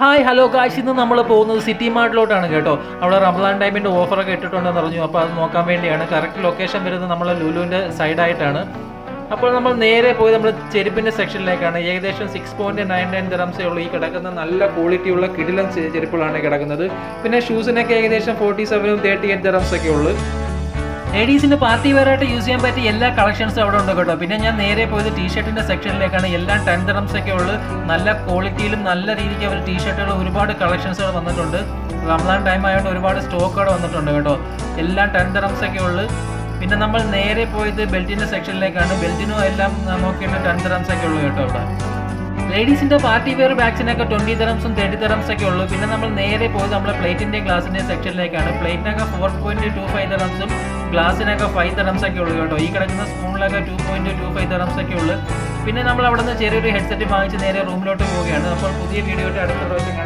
Hi hello കാശ് ഇന്ന് നമ്മൾ പോകുന്നത് സിറ്റി മാർട്ടിലോട്ടാണ് കേട്ടോ. അവിടെ റംസാൻ ടൈമിന്റെ ഓഫറൊക്കെ ഇട്ടിട്ടുണ്ടെന്ന് പറഞ്ഞു അപ്പോൾ അത് നോക്കാൻ വേണ്ടിയാണ്. കറക്റ്റ് ലൊക്കേഷൻ വരുന്നത് നമ്മളെ ലുലുവിന്റെ സൈഡായിട്ടാണ് അപ്പോൾ നമ്മൾ നേരെ പോയി നമ്മൾ ചെരുപ്പിന്റെ സെക്ഷനിലേക്കാണ് ഏകദേശം സിക്സ് പോയിന്റ് നയൻ നയൻ ഗ്രാംസേ ഉള്ളൂ. ഈ കിടക്കുന്ന നല്ല ക്വാളിറ്റിയുള്ള കിടിലൻ ചെ- ചെരുപ്പുകളാണ് കിടക്കുന്നത്. പിന്നെ ഷൂസിനൊക്കെ ഏകദേശം ഫോർട്ടി സെവനും തേർട്ടി എയ്റ്റ് ദിറംസ് ഒക്കെ ഉള്ളൂ. ലേഡീസിന് പാർട്ടി വെയറായിട്ട് യൂസ് ചെയ്യാൻ പറ്റിയ എല്ലാ കളക്ഷൻസും അവിടെ ഉണ്ട് കേട്ടോ. പിന്നെ ഞാൻ നേരെ പോയത് ടീഷർട്ടിന്റെ സെക്ഷനിലേക്കാണ്. എല്ലാം ടെൻ ഡ്രംസ് ഒക്കെ ഉള്ളു. നല്ല ക്വാളിറ്റിയിലും നല്ല രീതിക്ക് അവർ ടീഷർട്ടുകൾ ഒരുപാട് കളക്ഷൻസുകൾ വന്നിട്ടുണ്ട്. റംസാൻ ടൈം ആയതുകൊണ്ട് ഒരുപാട് സ്റ്റോക്ക് അവിടെ വന്നിട്ടുണ്ട് കേട്ടോ. എല്ലാം ടെൻ ഡ്രംസ് ഒക്കെ ഉള്ളു. പിന്നെ നമ്മൾ നേരെ പോയത് ബെൽറ്റിന്റെ സെക്ഷനിലേക്കാണ്. ബെൽറ്റിനും എല്ലാം നോക്കിയിട്ട് ടെൻ ഡ്രംസ് ഒക്കെ ഉള്ളു കേട്ടോ അവിടെ. ലേഡീസിന്റെ പാർട്ടി വെയർ ബാഗ്സിനൊക്കെ ട്വന്റി തരംസും തേർട്ടി തരംസ് ഒക്കെ ഉള്ളൂ. പിന്നെ നമ്മൾ നേരെ പോയത് നമ്മുടെ പ്ലേറ്റിന്റെ ഗ്ലാസിന്റെ സെക്ഷനിലേക്കാണ് പ്ലേറ്റിനൊക്കെ ഫോർ പോയിന്റ് ടു ഫൈവ് തരംസും ഗ്ലാസിനൊക്കെ ഫൈവ് തരംസ് ഒക്കെ ഉള്ളൂ കേട്ടോ. ഈ കിടക്കുന്ന സ്പൂണിലൊക്കെ ടു പോയിന്റ് ടു ഫൈവ് തരംസ് ഒക്കെ ഉള്ളൂ. പിന്നെ നമ്മൾ അവിടെ നിന്ന് ചെറിയൊരു ഹെഡ്സെറ്റ് വാങ്ങിച്ച് നേരെ റൂമിലോട്ട് പോവുകയാണ്. അപ്പോൾ പുതിയ വീഡിയോ ആയിട്ട് അടുത്ത പ്രാവശ്യം